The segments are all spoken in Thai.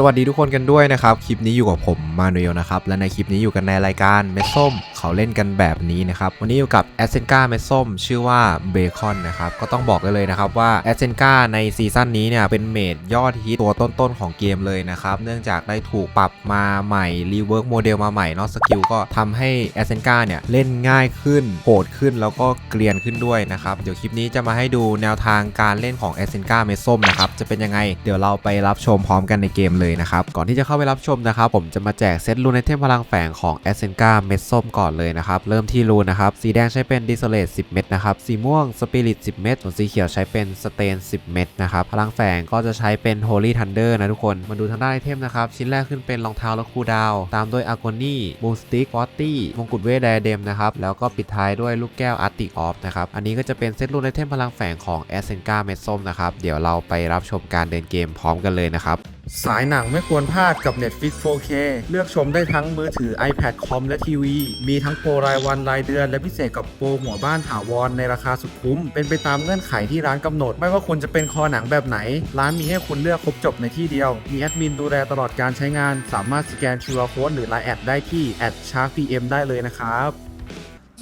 สวัสดีทุกคนกันด้วยนะครับ คลิปนี้อยู่กับผมมานูเอลนะครับ และในคลิปนี้อยู่กันในรายการเม็ดส้ม เขาเล่นกันแบบนี้นะครับ วันนี้อยู่กับแอสเซนกาเม็ดส้ม ชื่อว่าเบคอนนะครับ ก็ต้องบอกเลยนะครับว่าแอสเซนกาในซีซั่นนี้เนี่ย เป็นเมดยอดฮิตตัวต้นๆของเกมเลยนะครับ เนื่องจากได้ถูกปรับมาใหม่ รีเวิร์กโมเดลมาใหม่นาะสกิลก็ทำให้แอสเซนกาเนี่ยเล่นง่ายขึ้นโหดขึ้นแล้วก็เกรียนขึ้นด้วยนะครับเดี๋ยวคลิปนี้จะมาให้ดูแนวทางการเล่นของแอสเซนกาเม็ดส้มนะครับจะเป็นยังไงเดี๋ยวเราไปรับชมพร้อมกันในเกมเลยนะครับ ก่อนที่จะเข้าไปรับชมนะครับ ผมจะมาแจกเซตรูนไอเทมพลังแฝงของ a s เซนกาเม็ดส้มก่อนเลยนะครับ เริ่มที่รูนนะครับ สีแดงใช้เป็นดิสเลต10 เม็ดนะครับ สีม่วงสปิริต10 เม็ดส่วนสีเขียวใช้เป็นสเตน 10 เม็ดนะครับ พลังแฝงก็จะใช้เป็น Holy Thunder นะทุกคน มาดูทางด้านไอเทมนะครับ ชิ้นแรกขึ้นเป็นรองเท้าและคูดาว ตามด้วยอากอนี่บูสติกฟอตตี้มงกุฎเวทไดเดมนะครับ แล้วก็ปิดท้ายด้วยลูกแก้วอาร์ติออฟนะครับ อันนี้ก็จะเป็นเซตรูนไอเทมพลังแฝงของ a s เซนกาเม็ดส้มนะครับ เดี๋ยวเราไปรับชมการเดินเกมพร้อมกันเลยนะครับ สายหนังไม่ควรพลาดกับ Netflix 4K เลือกชมได้ทั้งมือถือ iPad คอม และทีวี มีทั้งโปรรายวันรายเดือน และพิเศษกับโปรหัวบ้านถาวรในราคาสุดคุ้ม เป็นไปตามเงื่อนไขที่ร้านกำหนด ไม่ว่าคุณจะเป็นคอหนังแบบไหน ร้านมีให้คุณเลือกครบจบในที่เดียว มีแอดมินดูแลตลอดการใช้งาน สามารถสแกน QR Code หรือ Line แอดได้ที่ @sharkpm ได้เลยนะครับ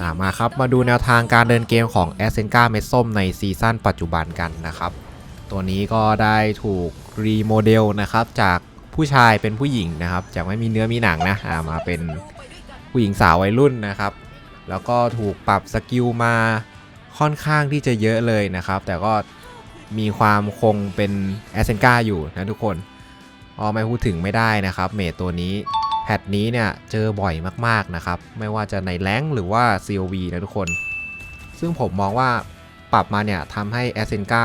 อ่ามาครับ มาดูแนวทางการเดินเกมของ a s เซนกาเม็ดส้มในซีซั่นปัจจุบันกันนะครับ ตัวนี้ก็ได้ถูกรีโมเดลนะครับ จากผู้ชายเป็นผู้หญิงนะครับ จากไม่มีเนื้อมีหนังนะอ่ามาเป็นผู้หญิงสาววัยรุ่นนะครับ แล้วก็ถูกปรับสกิลมาค่อนข้างที่จะเยอะเลยนะครับ แต่ก็มีความคงเป็นแอสเซนกาอยู่นะทุกคนพอไม่พูดถึงไม่ได้นะครับ เมทตัวนี้แพทนี้เนี่ยเจอบ่อยมากๆนะครับ ไม่ว่าจะในแรงหรือว่า COV นะทุกคน ซึ่งผมมองว่าปรับมาเนี่ยทำให้แอสเซนกา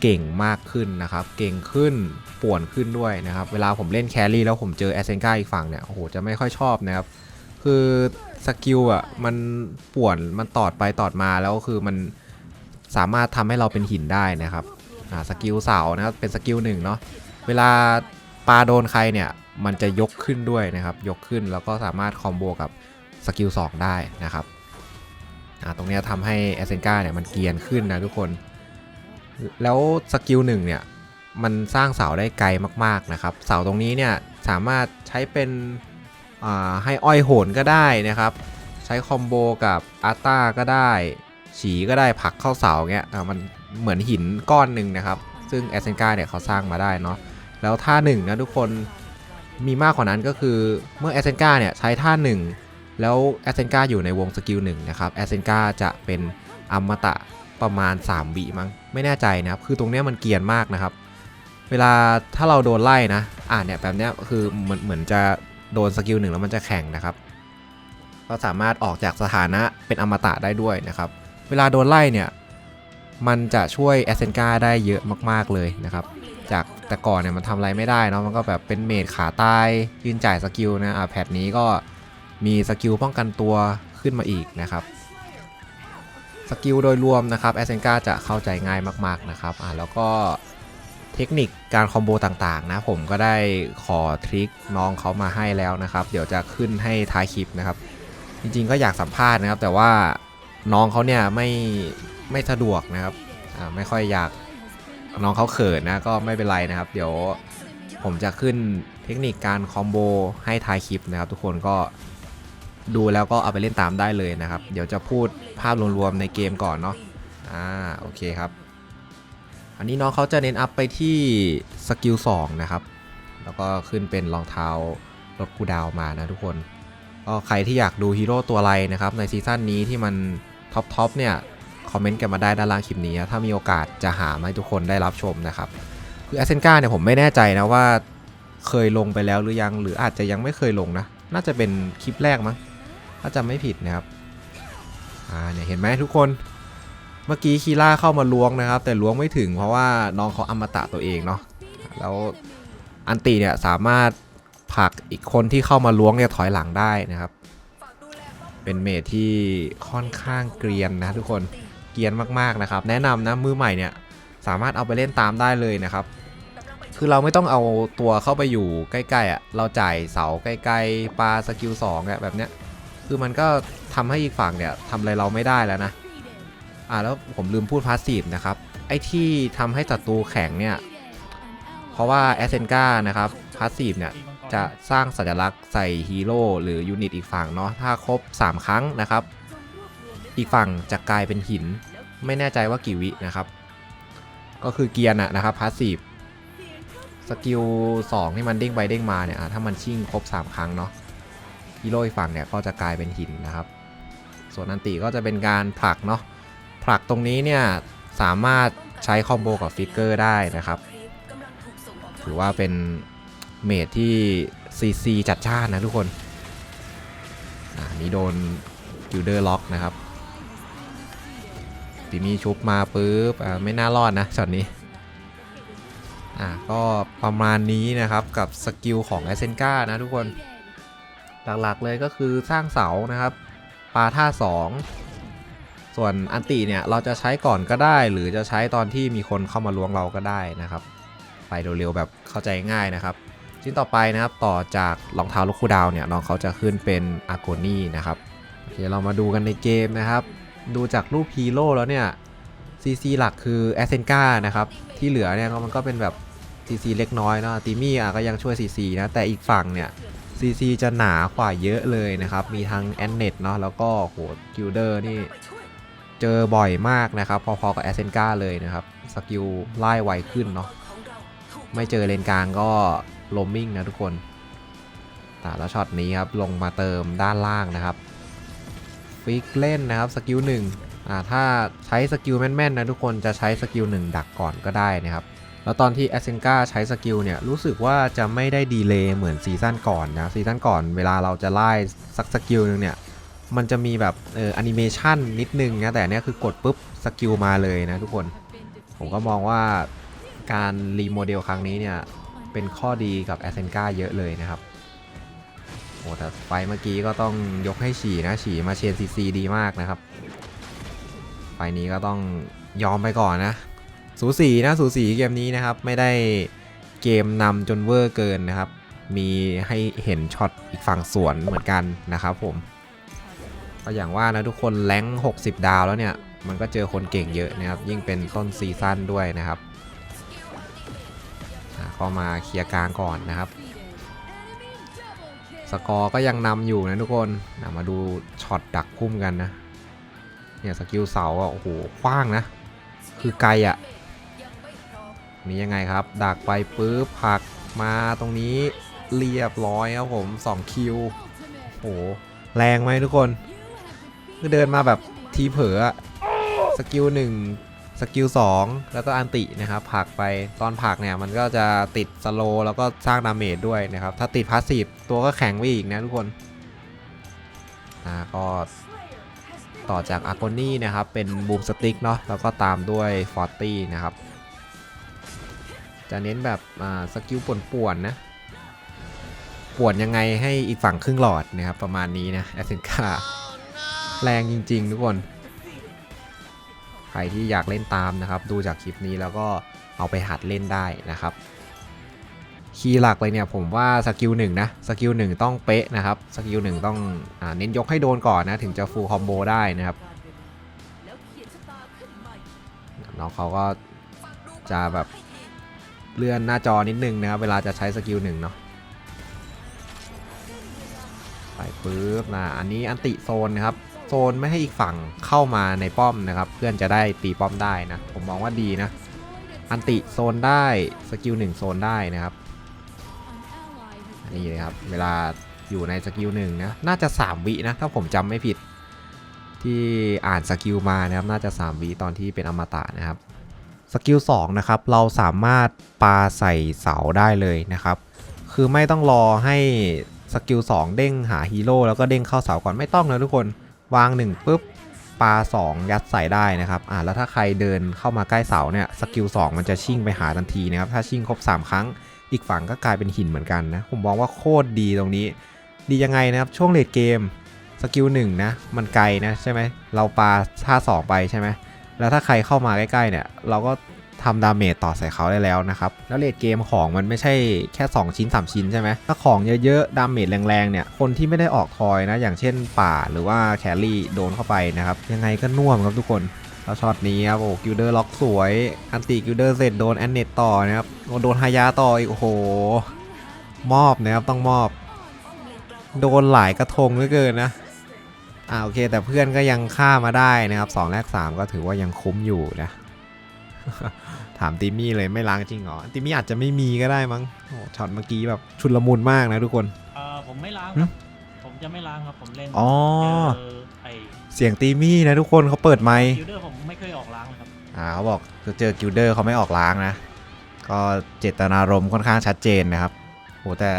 เก่งมากขึ้นนะครับ เก่งขึ้นป่วนขึ้นด้วยนะครับ เวลาผมเล่นแครี่แล้วผมเจอแอสเซนกาอีกฝั่งเนี่ย โอ้โห จะไม่ค่อยชอบนะครับ คือสกิลอะมันป่วน มันตอดไปตอดมาแล้วคือมันสามารถทำให้เราเป็นหินได้นะครับ อ่า สกิลเสานะครับ เป็นสกิลหนึ่งเนาะ เวลาปาโดนใครเนี่ย มันจะยกขึ้นด้วยนะครับ ยกขึ้นแล้วก็สามารถคอมโบกับสกิล2ได้นะครับ อ่า ตรงนี้ทำให้แอสเซนกาเนี่ยมันเกียนขึ้นนะทุกคน แล้วสกิลหนึ่งเนี่ย มันสร้างเสาได้ไกลมากๆนะครับ เสาตรงนี้เนี่ยสามารถใช้เป็นให้อ้อยโหนก็ได้นะครับ ใช้คอมโบกับอาร์ต้าก็ได้ ฉีก็ได้ผลักเข้าเสาเงี้ยมันเหมือนหินก้อนหนึ่งนะครับ ซึ่งแอสเซนกาเนี่ยเขาสร้างมาได้เนาะแล้วท่าหนึ่งนะทุกคนมีมากกว่านั้นก็คือเมื่อแอสเซนกาเนี่ยใช้ท่าหนึ่งแล้วแอสเซนกาอยู่ในวงสกิลหนึ่งนะครับแอสเซนกาจะเป็นอมตะ ประมาณ 3วิมั้งไม่แน่ใจนะครับคือตรงเนี้ยมันเกียนมากนะครับ เวลาถ้าเราโดนไล่นะอ่าเนี่ยแบบเนี้ยคือเหมือนเหมือนจะโดนสกิลหนึ่งแล้วมันจะแข่งนะครับก็สามารถออกจากสถานะเป็นอมตะได้ด้วยนะครับ เวลาโดนไล่เนี่ยมันจะช่วยแอสเซนกาได้เยอะมากๆเลยนะครับ จากแต่ก่อนเนี่ยมันทำอะไรไม่ได้เนาะมันก็แบบเป็นเมดขาตายยืนจ่ายสกิลนะอ่าแพทนี้ก็มีสกิลป้องกันตัวขึ้นมาอีกนะครับ สกิลโดยรวมนะครับแอสเซนกาจะเข้าใจง่ายมากๆนะครับอ่าแล้วก็เทคนิคการคอมโบต่างๆนะผมก็ได้ขอทริคน้องเขามาให้แล้วนะครับ เดี๋ยวจะขึ้นให้ท้ายคลิปนะครับ จริงๆก็อยากสัมภาษณ์นะครับ แต่ว่าน้องเขาเนี่ยไม่ไม่สะดวกนะครับอ่าไม่ค่อยอยากน้องเขาเขินนะก็ไม่เป็นไรนะครับ เดี๋ยวผมจะขึ้นเทคนิคการคอมโบให้ท้ายคลิปนะครับ ทุกคนก็ ดูแล้วก็เอาไปเล่นตามได้เลยนะครับ เดี๋ยวจะพูดภาพรวมๆในเกมก่อนเนาะอ่าโอเคครับ อันนี้น้องเขาจะเน้นอัพไปที่สกิล2นะครับ แล้วก็ขึ้นเป็นรองเท้ารถคูดาว์มานะทุกคนก็ใครที่อยากดูฮีโร่ตัวอะไรนะครับ ในซีซั่นนี้ที่มันท็อปทอปเนี่ย คอมเมนต์กันมาได้ด้านล่างคลิปนี้ ถ้ามีโอกาสจะหามาให้ทุกคนได้รับชมนะครับ คือแอสเซนกาเนี่ยผมไม่แน่ใจนะว่าเคยลงไปแล้วหรือยัง หรืออาจจะยังไม่เคยลงนะ น่าจะเป็นคลิปแรกมั้ง ถ้าจำไม่ผิดนะครับอ่าเนี่ยเห็นไหมทุกคนเมื่อกี้คีล่าเข้ามาล้วงนะครับ แต่ล้วงไม่ถึงเพราะว่าน้องเขาอมตะตัวเองเนาะแล้วอันตีเนี่ยสามารถผลักอีกคนที่เข้ามาล้วงเนี่ยถอยหลังได้นะครับ เป็นเมทที่ค่อนข้างเกรียนนะทุกคนเกรียนมากๆนะครับ แนะนำนะมือใหม่เนี่ยสามารถเอาไปเล่นตามได้เลยนะครับ คือเราไม่ต้องเอาตัวเข้าไปอยู่ใกล้ๆอะเราจ่ายเสาใกล้ๆปลาสกิล2อะแบบเนี้ย คือมันก็ทำให้อีกฝั่งเนี่ยทำอะไรเราไม่ได้แล้วนะ อ่าแล้วผมลืมพูดพาสซีฟนะครับ ไอ้ที่ทำให้ศัตรูแข็งเนี่ย เพราะว่าแอสเซนกานะครับพาสซีฟเนี่ยจะสร้างสัญลักษณ์ใส่ฮีโร่หรือยูนิตอีกฝั่งเนาะถ้าครบ 3 ครั้งนะครับ อีกฝั่งจะกลายเป็นหิน ไม่แน่ใจว่ากี่วินะครับ ก็คือเกียร์นะนะครับพาสซีฟสกิล2ที่มันเด้งไปเด้งมาเนี่ยถ้ามันชิ่งครบ 3 ครั้งเนาะ ฮีโร่อีกฝั่งเนี่ยก็จะกลายเป็นหินนะครับ ส่วนอันติก็จะเป็นการผลักเนาะผลักตรงนี้เนี่ยสามารถใช้คอมโบกับฟิกเกอร์ได้นะครับ ถือว่าเป็นเมดที่ซีซีจัดจ้านนะทุกคนอ่านี่โดนกิลเดอร์ล็อกนะครับตีมีชุบมาปุ๊บอ่าไม่น่ารอดนะช็อตนี้อ่าก็ประมาณนี้นะครับกับสกิลของ a อเซนกานะทุกคน หลักๆเลยก็คือสร้างเสานะครับปาท่า 2 ส่วนอันติเนี่ยเราจะใช้ก่อนก็ได้ หรือจะใช้ตอนที่มีคนเข้ามาล้วงเราก็ได้นะครับ ไปเร็วๆแบบเข้าใจง่ายนะครับชิ้นต่อไปนะครับต่อจากรองเท้าลูกคูดาวเนี่ยน้องเขาจะขึ้นเป็นอาโกนี่นะครับโอเคเรามาดูกันในเกมนะครับ ดูจากรูปฮีโร่แล้วเนี่ยซีซีหลักคือแอสเซนกานะครับที่เหลือเนี่ยมันก็เป็นแบบซีซีเล็กน้อยเนาะติมี่อะก็ยังช่วยซีซีนะแต่อีกฝั่งเนี่ย ซีซีจะหนากว่าเยอะเลยนะครับ มีทั้งแอนเน็ตเนาะแล้วก็โหกิลเดอร์นี่เจอบ่อยมากนะครับ พอๆกับแอสเซนกาเลยนะครับ สกิลไล่ไวขึ้นเนาะไม่เจอเลนกลางก็โลมมิ่งนะทุกคนแต่แล้วช็อตนี้ครับ ลงมาเติมด้านล่างนะครับ ฟิกเล่นนะครับ สกิลหนึ่งอ่าถ้าใช้สกิลแม่นๆนะทุกคนจะใช้สกิลหนึ่งดักก่อนก็ได้นะครับ แล้วตอนที่แอสเซนกาใช้สกิลเนี่ยรู้สึกว่าจะไม่ได้ดีเลย์เหมือนซีซั่นก่อนนะซีซั่นก่อนเวลาเราจะไล่สักสกิลหนึ่งเนี่ยมันจะมีแบบเออแอนิเมชันนิดนึงนะแต่อันเนี้ยคือกดปุ๊บสกิลมาเลยนะทุกคน ผมก็มองว่าการรีโมเดลครั้งนี้เนี่ยเป็นข้อดีกับแอสเซนกาเยอะเลยนะครับโอ้แต่ไฟเมื่อกี้ก็ต้องยกให้ฉี่นะฉี่มาเชนซีซีดีมากนะครับไฟนี้ก็ต้องยอมไปก่อนนะ สูสีนะสูสีเกมนี้นะครับ ไม่ได้เกมนำจนเวอร์เกินนะครับ มีให้เห็นช็อตอีกฝั่งสวนเหมือนกันนะครับผมก็อย่างว่านะทุกคนแรง60 ดาวแล้วเนี่ย มันก็เจอคนเก่งเยอะนะครับ ยิ่งเป็นต้นซีซั่นด้วยนะครับอะก็มาเคลียร์กลางก่อนนะครับสกอร์ก็ยังนำอยู่นะทุกคนนะมาดูช็อตดักพุ่มกันนะ เนี่ยสกิลเสาอะโอ้โหกว้างนะ คือไกลอะ นี่ยังไงครับ ดักไปปุ๊บผักมาตรงนี้เรียบร้อยครับผม2คิวโอ้โหแรงไหมทุกคนคือเดินมาแบบทีเผลอสกิลหนึ่งสกิลสองแล้วก็อันตินะครับผักไปตอนผักเนี่ยมันก็จะติดสโลแล้วก็สร้างดาเมจด้วยนะครับ ถ้าติดพาสซีฟตัวก็แข็งไปอีกนะทุกคนอ่าก็ต่อจากอาร์โกนี่นะครับ เป็นบูมสติ๊กเนาะแล้วก็ตามด้วยฟอร์ตี้นะครับ จะเน้นแบบอ่าสกิลป่วนๆนะ ป่วนยังไงให้อีกฝั่งครึ่งหลอดนะครับ ประมาณนี้นะแอสเซนกาแรงจริง ๆ ทุกคน ใครที่อยากเล่นตามนะครับ ดูจากคลิปนี้แล้วก็เอาไปหัดเล่นได้นะครับ คีย์หลักเลยเนี่ยผมว่าสกิลหนึ่งนะ สกิลหนึ่งต้องเป๊ะนะครับ สกิลหนึ่งต้องอาเน้นยกให้โดนก่อนนะ ถึงจะฟูลคอมโบได้นะครับน้องเขาก็จะแบบ เลื่อนหน้าจอนิดนึงนะครับ เวลาจะใช้สกิลหนึ่งเนาะไปปุ๊บนะอันนี้อันติโซนนะครับ โซนไม่ให้อีกฝั่งเข้ามาในป้อมนะครับ เพื่อนจะได้ตีป้อมได้นะ ผมมองว่าดีนะ อันติโซนได้สกิลหนึ่งโซนได้นะครับนี่เลยครับ เวลาอยู่ในสกิลหนึ่งนะน่าจะ 3 วินะ ถ้าผมจำไม่ผิด ที่อ่านสกิลมานะครับ น่าจะ 3 วิตอนที่เป็นอมตะนะครับ สกิล2นะครับเราสามารถปาใส่เสาได้เลยนะครับ คือไม่ต้องรอให้สกิล2เด้งหาฮีโร่แล้วก็เด้งเข้าเสาก่อนไม่ต้องนะทุกคนวาง1ปุ๊บปา2 ยัดใส่ได้นะครับอ่าแล้วถ้าใครเดินเข้ามาใกล้เสาเนี่ยสกิล2มันจะชิ่งไปหาทันทีนะครับถ้าชิ่งครบ 3 ครั้ง อีกฝั่งก็กลายเป็นหินเหมือนกันนะผมมองว่าโคตรดีตรงนี้ ดียังไงนะครับช่วงเลดเกมสกิล1นะมันไกลนะใช่ไหมเราปาท่า2ไปใช่ไหม แล้วถ้าใครเข้ามาใกล้ๆเนี่ย เราก็ทำดาเมจต่อใส่เขาได้แล้วนะครับ แล้วเลดเกมของมันไม่ใช่แค่ 2 ชิ้น 3 ชิ้นใช่ไหมถ้าของเยอะๆ ดาเมจแรงๆ เนี่ย คนที่ไม่ได้ออกทอยนะ อย่างเช่นป่าหรือว่าแครี่โดนเข้าไปนะครับ ยังไงก็น่วมครับทุกคนแล้วช็อตนี้ครับโอ้กิลเดอร์ล็อกสวย อันติกิลเดอร์เสร็จโดนแอนเนตต่อนะครับโอ้โดนฮายาต่ออีกโอ้โห มอบนะครับต้องมอบ โดนหลายกระทงเหลือเกินนะ อ่าโอเคแต่เพื่อนก็ยังฆ่ามาได้นะครับ2แรก3 ก็ถือว่ายังคุ้มอยู่นะถามติมี่เลยไม่ล้างจริงเหรอติมี่อาจจะไม่มีก็ได้มั้งโอ้ช็อตเมื่อกี้แบบชุลมุนมากนะทุกคนเออผมไม่ล้างหึครับผมจะไม่ล้างครับผมเล่นอ๋อเจอไอเสียงติมี่นะทุกคนเขาเปิดไมค์คิวเดอร์ผมไม่เคยออกล้างเลยครับอ่าเขาบอกเจอกิลเดอร์เขาไม่ออกล้างนะ ก็เจตนารมณ์ค่อนข้างชัดเจนนะครับโหแต่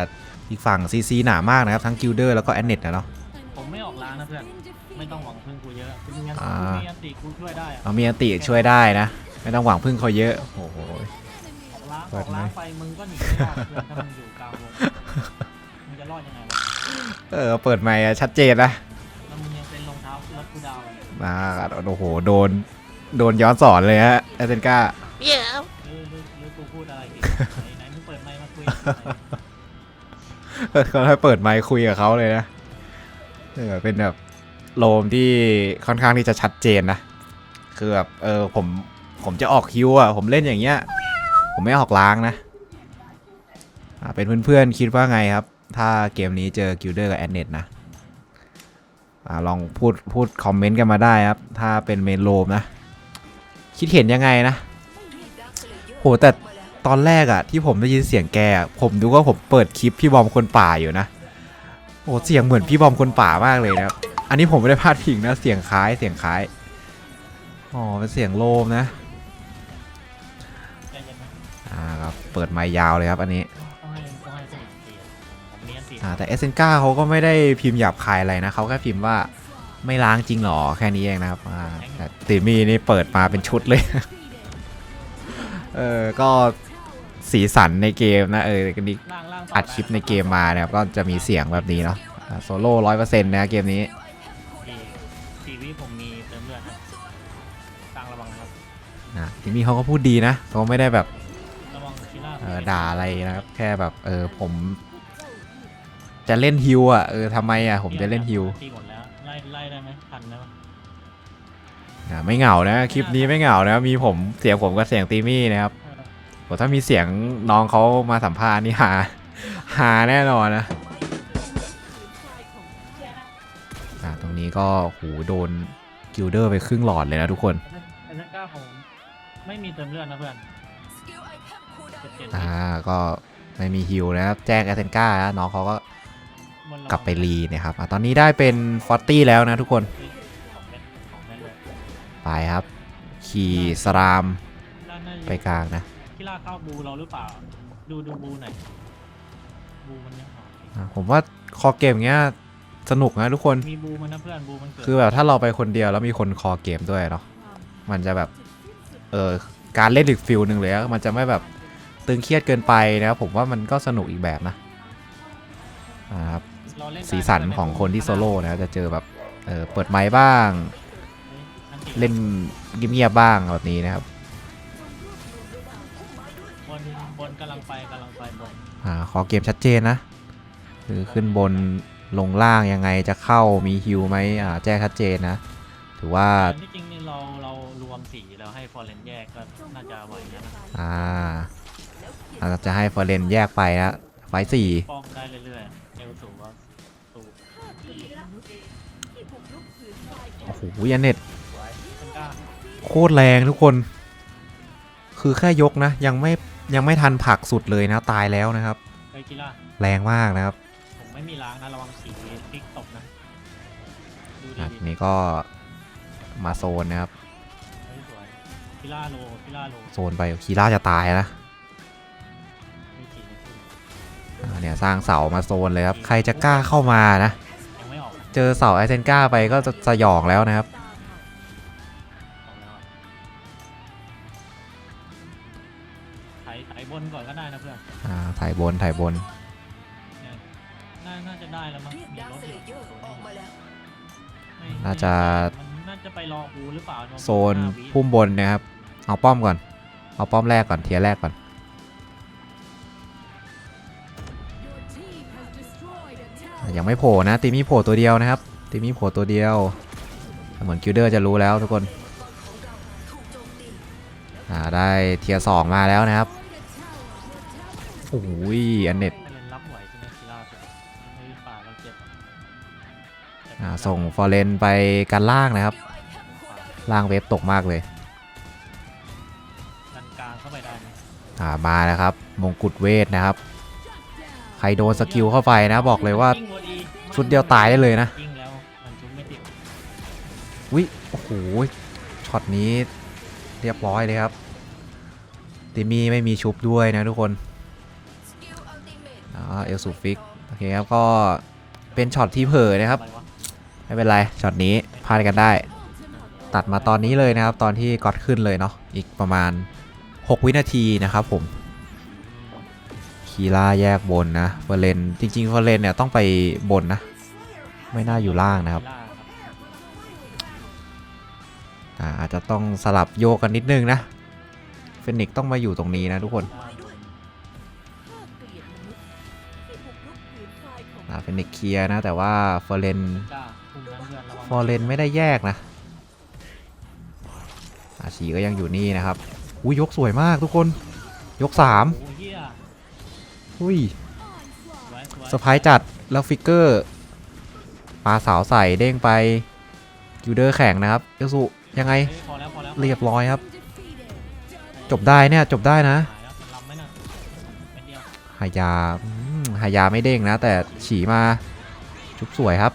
อีกฝั่งซีซีหนามากนะครับทั้งกิลเดอร์แล้วก็แอนเนตนะเนาะผมไม่ออกล้างนะเพื่อน ไม่ต้องหวังพึ่งกูเยอะกูมีอันอ่ากูมีอันติกูช่วยได้อะเอามีอันติช่วยได้นะ ไม่ต้องหวังพึ่งเขาเยอะโอ้โห ออกล้างเปิอดอกล้างไหมไปมึงก็หนีไม่รอดเพื่อนถ้ามึงอยู่กลางวงมึงจะรอดยังไงวะเออเปิดไมค์อะชัดเจนนะแล้วมึงยังเป็นรองเท้าแล้วกูดาวเลยอ่าโอ้โหโดนโดนย้อนสอนเลยฮะเอเซนกาหรือหรือหรือกูพูดอะไรผิดไหนไหนมึงเปิดไมค์มาคุยหน่อย เขาให้เปิดไมค์คุยกับเขาเลยนะ เออเป็นแบบโลมที่ค่อนข้างที่จะชัดเจนนะ คือแบบเออผมผมจะออกคิวอะ ผมเล่นอย่างเงี้ย ผมไม่ออกล้างนะอ่าเป็นเพื่อนๆ คิดว่าไงครับ ถ้าเกมนี้เจอกิลเดอร์กับแอนเนตนะอ่าลองพูดพูดคอมเมนต์กันมาได้ครับ ถ้าเป็นเมนโลมนะ คิดเห็นยังไงนะ โห แต่ตอนแรกอะที่ผมได้ยินเสียงแก ผมดูว่าผมเปิดคลิปพี่บอมคนป่าอยู่นะ อ้เสียงเหมือนพี่บอมคนป่ามากเลยนะครับ อันนี้ผมไม่ได้พลาดพิงนะ เสียงคล้ายเสียงคล้าย อ๋อ เป็นเสียงโลมนะใจเย็นนะอ่าครับ เปิดไมค์ยาวเลยครับอันนี้ต้องให้ต้องให้สนิทเสียผมมีอันติอ่าแต่เอเซนกาเขาก็ไม่ได้พิมพ์หยาบคายอะไรนะเขาแค่พิมพ์ว่าไม่ล้างจริงหรอแค่นี้เองนะครับอ่าแต่ติมีนี่เปิดมาเป็นชุดเลย เออ ก็ สีสันในเกมนะเออกันนี้ล่างล่างต่อัดคลิปในเกมมานะครับก็จะมีเสียงแบบนี้เนาะโซโล่ร้อยเปอร์เซ็นต์นะเกมนี้ทีทีวีผมมีเติมเลือดครับกลางระวังครับนะทีมี่เขาก็พูดดีนะเขาไม่ได้แบบระวังคิล่าเออด่าอะไรนะครับแค่แบบเออผม จะเล่นฮิวอะเออทำไมอะผมจะเล่นฮิวตีหมดแล้วไล่ไล่ได้ไหมทันไหมวะอ่าไม่เหงานะคลิปนี้ไม่เหงานะมีผมเสียงผมกับเสียงตีมี่นะครับเออโห ถ้ามีเสียงน้องเขามาสัมภาษณ์นี่หา หาแน่นอนนะอ่าตรงนี้ก็หูโดนกิลเดอร์ไปครึ่งหลอดเลยนะทุกคนเอเซนก้าผมไม่มีเติมเลือดนะเพื่อนเจ็ดเจ็ดอ่าก็ไม่มีฮิวนะครับแจ้งแอสเซนก้านะน้องเขาก็บนเรากลับไปรีนะครับอะตอนนี้ได้เป็นฟอตตี้แล้วนะทุกคนของเม็ดของเม็ดเลยไปครับ ขี่สรามด้านหน้าไปกลางนะ คิล่าเข้าบูเราหรือเปล่า ดูดูบูหน่อยบูมันยังหอมอะผมว่าคอเกมเงี้ยสนุกนะทุกคน มีบูมันนะเพื่อนบูมันเกิดคือแบบถ้าเราไปคนเดียวแล้วมีคนคอเกมด้วยเนาะ มันจะแบบ เออการเล่นอีกฟิลหนึ่งเลยอะมันจะไม่แบบตึงเครียดเกินไปนะครับผมว่ามันก็สนุกอีกแบบนะอ่าครับเราเล่นได้สีสันของคนที่โซโล่นะจะเจอแบบ เออเปิดไมค์บ้างอันติเล่นเงียบๆบ้างแบบนี้นะครับบำลังไปกำลังไปบนอ่าขอเกมชัดเจนนะคือขึ้นบนลงล่างยังไงจะเข้ามีฮิวไหมอ่าแจ้งชัดเจนนะ ถือว่าแต่ที่จริงนี่เราเรารวมสีแล้วให้ฟอร์เรนแยกก็น่าจะไหวนะอ่าอาจจะให้ฟอร์เรนแยกไปนะไฟล์สี่ป้องได้เรื่อยๆเอวสูงก็สูงโอ้โหยันเน็ตเป็นกล้าโคตรแรงทุกคน คือแค่ยกนะ ยังไม่ ยังไม่ทันผลักสุดเลยนะตายแล้วนะครับไปกีฬาแรงมากนะครับผมไม่มีล้างนะระวังสีพลิกตกนะดูอะดีทีนี้ก็มาโซนนะครับ ๆเฮ้ยสวยกีฬาโลกีฬาโลโซนไปคีร่าจะตายนะมีสีในตู้อ่าเนี่ยสร้างเสามาโซนเลยครับ ใครจะกล้าเข้ามานะ ยังไม่ออกนะเจอเสาไอเซนก้าไปก็จะสยองแล้วนะครับ ถ่ายบนถ่ายบนเนี่ยน่าน่าจะได้แล้วมั้งมีรถอยู่ไม่น่าจะ มันน่าจะไปรอบูหรือเปล่าโซนห้าวิพุ่มบนนะครับ เอาป้อมก่อน เอาป้อมแรกก่อนเทียร์แรกก่อน ยังไม่โผล่นะตีมี่โผล่ตัวเดียวนะครับตีมี่โผล่ตัวเดียว เหมือนคิวเดอร์จะรู้แล้วทุกคนได้เทียร์สองมาแล้วนะครับ โอ้ยอันเน็ตรับหวใช่ไหมกีฬาเฮ้ยป่าเราเจ็บอ่าส่งฟอร์เรนไปกันล่างนะครับ ล่างเวฟตกมากเลยดันกลางเข้าไปได้นะอ่ามาแล้วครับ มงกุฎเวทนะครับ ใครโดนสกิลเข้าไปนะบอกเลยว่าชุดเดียวตายได้เลยนะยิงแล้วมันชุบไม่ติดวิโอ้โหช็อตนี้เรียบร้อยเลยครับติมีไม่มีชุบด้วยนะทุกคน อ่าเอลซูฟิกโอเคครับก็เป็นช็อตที่เผลอนะครับ ไม่เป็นไรช็อตนี้พลาดกันได้ ตัดมาตอนนี้เลยนะครับ ตอนที่ก๊อตขึ้นเลยเนาะอีกประมาณ 6 วินาทีนะครับผมคีล่าแยกบนนะเฟอร์เรนจริงๆเฟอร์เรนเนี่ยต้องไปบนนะ ไม่น่าอยู่ล่างนะครับอาจจะต้องสลับโยกกันนิดนึงนะเฟนิกต้องมาอยู่ตรงนี้นะทุกคน ได้อ่าเฟนิกซ์เคลียร์นะ แต่ว่าเฟอร์เรนกล้าคุมน้ำเลือดระวังฟอร์เรนไม่ได้แยกนะ อาชีก็ยังอยู่นี่นะครับอุ้ยยกสวยมากทุกคน ยก3โอ้ยเฮียอุ้ยสวยสวยเซอร์ไพรส์จัดแล้วฟิกเกอร์ปลาสาวใส่เด้งไปยูเดอร์แข่งนะครับเอลสุยังไงเฮ้ยพอแล้วพอแล้วเรียบร้อยครับ จบได้เนี่ยจบได้นะหายแล้วมันลำไหมน่ะเป็นเดียวหา ยาอืมหายาไม่เด้งนะ แต่ฉีมาชุบสวยครับ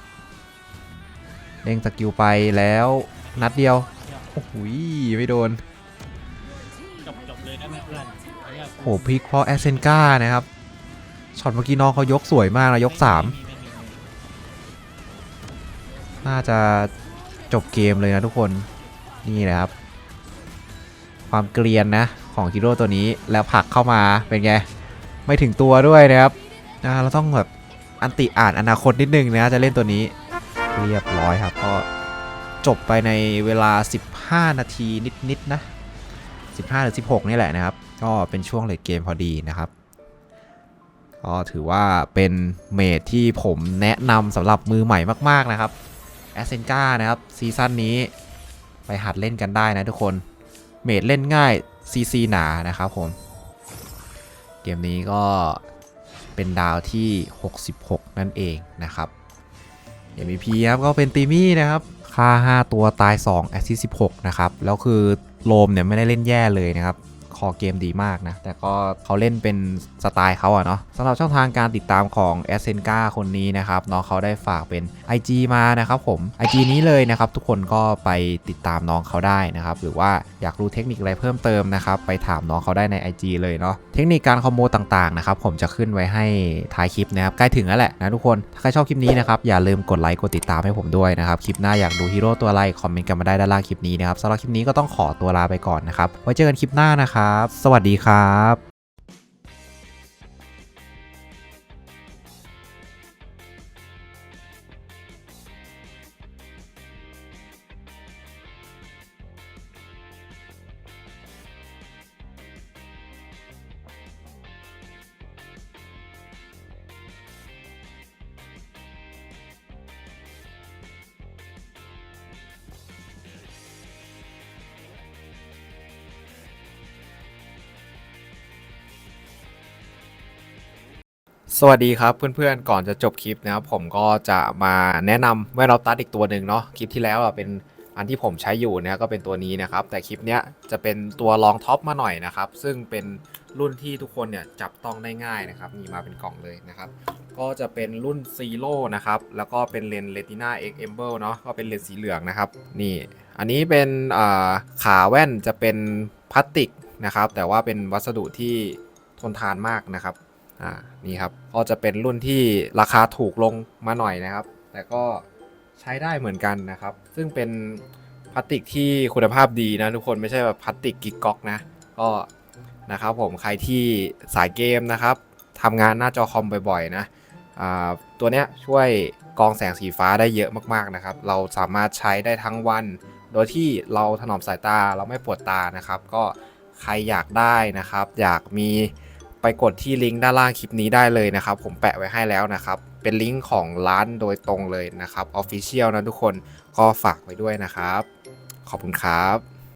เด้งสกิลไปแล้วนัดเดียว โอ้โหยไม่โดนจบเลยได้ไหมเพื่อนเอาเนี่ยโหพิกเพราะแอสเซนกานะครับช็อตเมื่อกี้น้องเขายกสวยมากนะยก3ไม่มีไม่มีไม่มีน่าจะจบเกมเลยนะทุกคนนี่แหละครับ ความเกรียนนะของฮีโร่ตัวนี้แล้วผลักเข้ามาเป็นไง ไม่ถึงตัวด้วยนะครับ อ่าเราต้องแบบอันติอ่านอนาคตนิดนึงนะจะเล่นตัวนี้เรียบร้อยครับก็จบไปในเวลา 15 นาทีนิดๆนะ 15 หรือ 16 นี่แหละนะครับ ก็เป็นช่วงเลดเกมพอดีนะครับ ก็ถือว่าเป็นเมดที่ผมแนะนำสำหรับมือใหม่มาก ๆ นะครับแอสเซนกานะครับ ซีซั่นนี้ไปหัดเล่นกันได้นะทุกคน เมดเล่นง่ายซีซีหนานะครับผม เกมนี้ก็ เป็นดาวที่ 66 นั่นเองนะครับ MVP ครับก็เป็นตีมี่นะครับ ค่า 5 ตัวตาย 2 แอสซิส16 นะครับ แล้วคือโลมเนี่ยไม่ได้เล่นแย่เลยนะครับ คอเกมดีมากนะ แต่ก็เขาเล่นเป็นสไตล์เขาอะเนาะสำหรับช่องทางการติดตามของแอสเซนกาคนนี้นะครับน้องเขาได้ฝากเป็น IG มานะครับผม IG นี้เลยนะครับ ทุกคนก็ไปติดตามน้องเขาได้นะครับ หรือว่าอยากรู้เทคนิคอะไรเพิ่มเติมนะครับ ไปถามน้องเขาได้ใน IG เลยเนาะเทคนิคการคอมโบต่างๆนะครับผมจะขึ้นไว้ให้ท้ายคลิปนะครับใกล้ถึงแล้วแหละนะทุกคนถ้าใครชอบคลิปนี้นะครับอย่าลืมกดไลค์กดติดตามให้ผมด้วยนะครับคลิปหน้าอยากดูฮีโร่ตัวอะไรคอมเมนต์กันมาได้ด้านล่างคลิปนี้นะครับสำหรับคลิปนี้ก็ต้องขอตัวลาไปก่อนนะครับไว้เจอกันคลิปหน้านะครับสวัสดีครับ สวัสดีครับเพื่อนๆก่อนจะจบคลิปนะครับผมก็จะมาแนะนำแว่นเราตัดอีกตัวหนึ่งเนาะคลิปที่แล้วเป็นอันที่ผมใช้อยู่นะก็เป็นตัวนี้นะครับ แต่คลิปเนี้ยจะเป็นตัวรองท็อปมาหน่อยนะครับ ซึ่งเป็นรุ่นที่ทุกคนเนี่ยจับต้องได้ง่ายนะครับมีมาเป็นกล่องเลยนะครับ ก็จะเป็นรุ่นซีโร่นะครับแล้วก็เป็นเลนเลติน่าเอ็กเอมเบิลเนาะก็เป็นเลนสีเหลืองนะครับนี่อันนี้เป็นขาแว่นจะเป็นพลาสติกนะครับแต่ว่าเป็นวัสดุที่ทนทานมากนะครับ อ่านี่ครับก็จะเป็นรุ่นที่ราคาถูกลงมาหน่อยนะครับ แต่ก็ใช้ได้เหมือนกันนะครับ ซึ่งเป็นพลาสติกที่คุณภาพดีนะทุกคนไม่ใช่แบบพลาสติกกิกก๊อกนะก็นะครับผมใครที่สายเกมนะครับทำงานหน้าจอคอมบ่อยๆนะตัวเนี้ยช่วยกองแสงสีฟ้าได้เยอะมากๆนะครับ เราสามารถใช้ได้ทั้งวัน โดยที่เราถนอมสายตาเราไม่ปวดตานะครับ ก็ใครอยากได้นะครับ อยากมี ไปกดที่ลิงก์ด้านล่างคลิปนี้ได้เลยนะครับ ผมแปะไว้ให้แล้วนะครับ เป็นลิงก์ของร้านโดยตรงเลยนะครับ Official นะทุกคนก็ฝากไว้ด้วยนะครับ ขอบคุณครับ